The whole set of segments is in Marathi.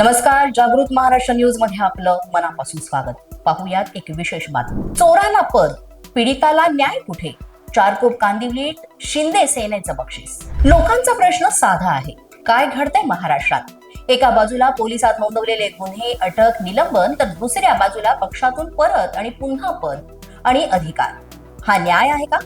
नमस्कार जागृत महाराष्ट्र न्यूजमध्ये आपलं मनापासून स्वागत. पाहूयात एक विशेष बातमी. चोराला पद पीडिताला न्याय कुठे? चारकोप कांदिवलीत शिंदे सेनेचं बक्षीस. लोकांचा प्रश्न साधा आहे. काय घडतंय महाराष्ट्रात? एका बाजूला पोलिसात नोंदवलेले गुन्हे अटक निलंबन तर दुसऱ्या बाजूला पक्षातून परत आणि पुन्हा पद आणि अधिकार. हा न्याय आहे का?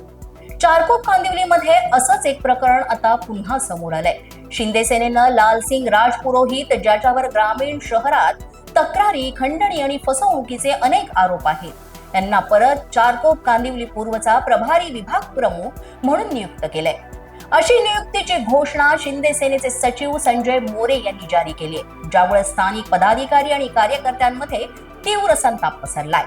चारकोप कांदिवलीमध्ये असंच एक प्रकरण आता पुन्हा समोर आलंय. शिंदे सेनेनं लालसिंग राजपुरोहित ज्याच्यावर ग्रामीण शहरात तक्रारी खंडणी आणि फसवणुकीचे अनेक आरोप आहेत. यांना परत चारकोप कांदिवली पूर्वचा प्रभारी विभाग प्रमुख म्हणून नियुक्त केलंय. अशी नियुक्तीची घोषणा शिंदे सेनेचे सचिव संजय मोरे यांनी जारी केली आहे ज्यामुळे स्थानिक पदाधिकारी आणि कार्यकर्त्यांमध्ये तीव्र संताप पसरलाय.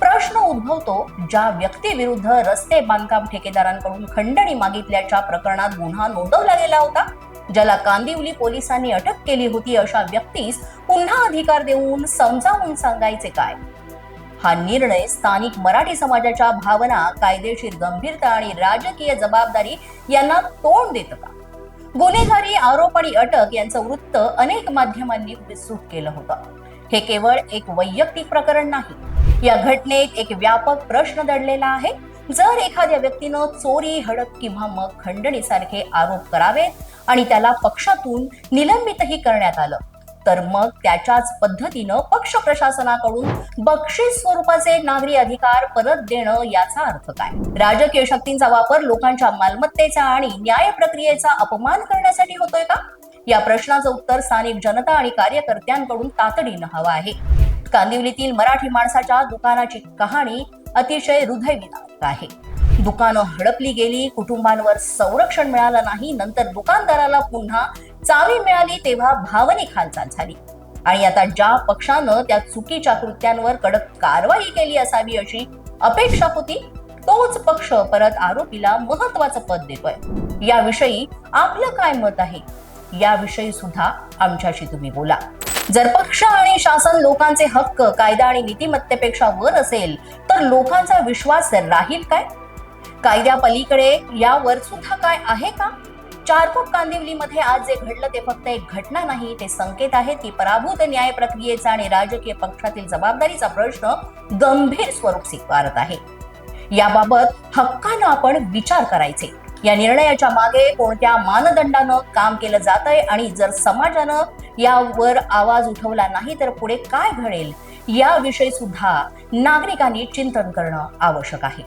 प्रश्न उद्भवतो ज्या व्यक्तीविरुद्ध रस्ते बांधकाम ठेकेदारांकडून खंडणी मागितल्याच्या प्रकरणात गुन्हा नोंदवला गेला होता ज्याला कांदिवली पोलिसांनी अटक केली होती अशा व्यक्तीस पुन्हा अधिकार देऊन समजावून सांगायचे काय? हा निर्णय स्थानिक मराठी समाजाच्या भावना कायदेशीर गंभीरता आणि राजकीय जबाबदारी यांना तोंड देत का? गुन्हेगारी आरोप आणि अटक यांचं वृत्त अनेक माध्यमांनी विस्तृत केलं होतं. हे केवळ एक वैयक्तिक प्रकरण नाही. या घटनेत एक व्यापक प्रश्न दडलेला आहे. जर एखाद्या व्यक्तीनं चोरी हडप किंवा मग खंडणीसारखे आरोप करावेत आणि त्याला पक्षातून निलंबितही करण्यात आलं. तर मग त्याच्याच पद्धतीनं पक्ष प्रशासनाकडून बक्षीस स्वरूपाचे नागरी अधिकार परत देणं याचा अर्थ काय? राजकीय शक्तींचा वापर लोकांच्या मालमत्तेचा आणि न्याय प्रक्रियेचा अपमान करण्यासाठी होतोय का? या प्रश्नाचं उत्तर स्थानिक जनता आणि कार्यकर्त्यांकडून तातडीनं हवं आहे. कांदिवलीतील मराठी माणसाच्या दुकानाची कहाणी अतिशय हृदयविदारक आहे. दुकानं हडपली गेली कुटुंबांवर संरक्षण मिळालं नाही नंतर दुकानदाराला पुन्हा चावी मिळाली तेव्हा भावनिक हालचाल झाली. आणि आता ज्या पक्षानं त्या चुकीच्या कृत्यांवर कडक कारवाई केली असावी अशी अपेक्षा होती तोच पक्ष परत आरोपीला महत्वाचं पद देतोय. याविषयी आपलं काय मत आहे? याविषयी सुद्धा आमच्याशी तुम्ही बोला. जर पक्ष आणि शासन लोकांचे हक्क कायदा आणि नीतिमत्तेपेक्षा वर असेल तर लोकांचा विश्वास राहील काय? कायद्या पलीकडे यावर सुद्धा काय आहे का? चारकोप कांदिवलीमध्ये आज जे घडलं ते फक्त एक घटना नाही ते संकेत आहे. की पराभूत न्याय प्रक्रियेचा आणि राजकीय पक्षातील जबाबदारीचा प्रश्न गंभीर स्वरूप स्वीकारत आहे. याबाबत हक्कानं आपण विचार करायचे. या निर्णयाच्या मागे कोणत्या मानदंडानं काम केलं जात आहे आणि जर समाजानं यावर आवाज उठवला नाही तर पुढे काय घडेल? याविषयी सुद्धा नागरिकांनी चिंतन करणं आवश्यक आहे.